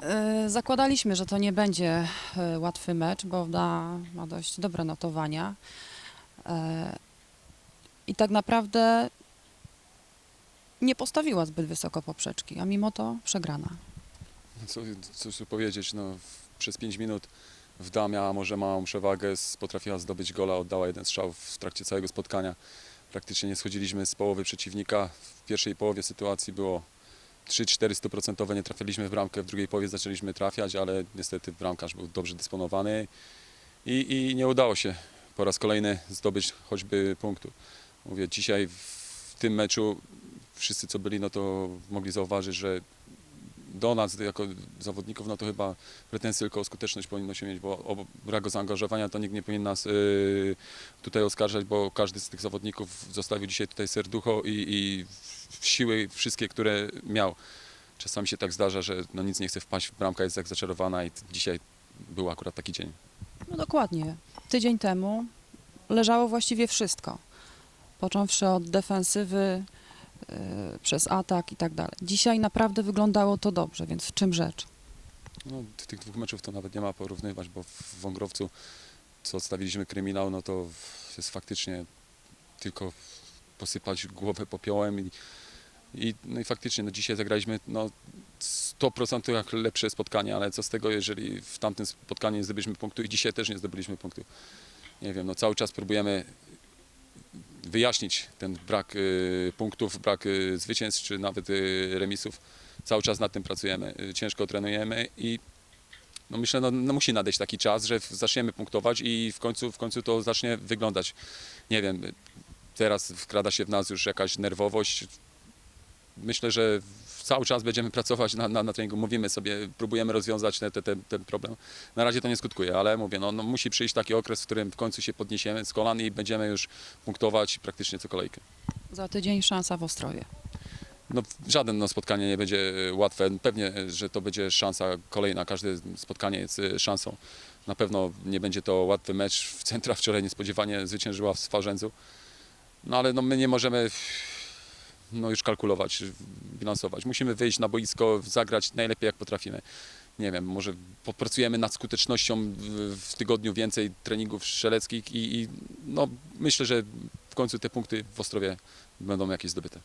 E, Zakładaliśmy, że to nie będzie e, łatwy mecz, bo Wda ma dość dobre notowania. E, I tak naprawdę nie postawiła zbyt wysoko poprzeczki, a mimo to przegrana. Co, co tu powiedzieć, no, przez 5 minut Wda miała może małą przewagę, potrafiła zdobyć gola, oddała jeden strzał w trakcie całego spotkania. Praktycznie nie schodziliśmy z połowy przeciwnika. W pierwszej połowie sytuacji było 3-400% nie trafiliśmy w bramkę, w drugiej połowie zaczęliśmy trafiać, ale niestety bramkarz był dobrze dysponowany i, i nie udało się po raz kolejny zdobyć choćby punktu. Mówię, dzisiaj w tym meczu wszyscy co byli, no to mogli zauważyć, że do nas jako zawodników, no to chyba pretensje tylko o skuteczność powinno się mieć, bo o braku zaangażowania to nikt nie powinien nas y, tutaj oskarżać, bo każdy z tych zawodników zostawił dzisiaj tutaj serducho i, i siły wszystkie, które miał. Czasami się tak zdarza, że no nic nie chce wpaść, bramka jest jak zaczarowana i dzisiaj był akurat taki dzień. No dokładnie. Tydzień temu leżało właściwie wszystko. Począwszy od defensywy, przez atak i tak dalej. Dzisiaj naprawdę wyglądało to dobrze, więc w czym rzecz? No, tych dwóch meczów to nawet nie ma porównywać, bo w Wągrowcu, co odstawiliśmy kryminał, no to jest faktycznie tylko posypać głowę popiołem i, i, no i faktycznie no dzisiaj zagraliśmy no, 100% jak lepsze spotkanie, ale co z tego, jeżeli w tamtym spotkaniu nie zdobyliśmy punktu i dzisiaj też nie zdobyliśmy punktu. Nie wiem, no cały czas próbujemy wyjaśnić ten brak y, punktów, brak y, zwycięstw czy nawet y, remisów. Cały czas nad tym pracujemy, ciężko trenujemy i no myślę, no, no musi nadejść taki czas, że zaczniemy punktować i w końcu, w końcu to zacznie wyglądać. Nie wiem, teraz wkrada się w nas już jakaś nerwowość. Myślę, że cały czas będziemy pracować na, na, na treningu. Mówimy sobie, próbujemy rozwiązać te, te, te, ten problem. Na razie to nie skutkuje, ale mówię, no, no musi przyjść taki okres, w którym w końcu się podniesiemy z kolan i będziemy już punktować praktycznie co kolejkę. Za tydzień szansa w Ostrowie. No, żaden no, spotkanie nie będzie e, łatwe. Pewnie, e, że to będzie szansa kolejna. Każde spotkanie jest e, szansą. Na pewno nie będzie to łatwy mecz. W centra wczoraj niespodziewanie zwyciężyła w Swarzędzu. No ale no, my nie możemy no, już kalkulować, bilansować. Musimy wyjść na boisko, zagrać najlepiej jak potrafimy. Nie wiem, może popracujemy nad skutecznością w, w tygodniu więcej treningów strzeleckich i, i no, myślę, że w końcu te punkty w Ostrowie będą jakieś zdobyte.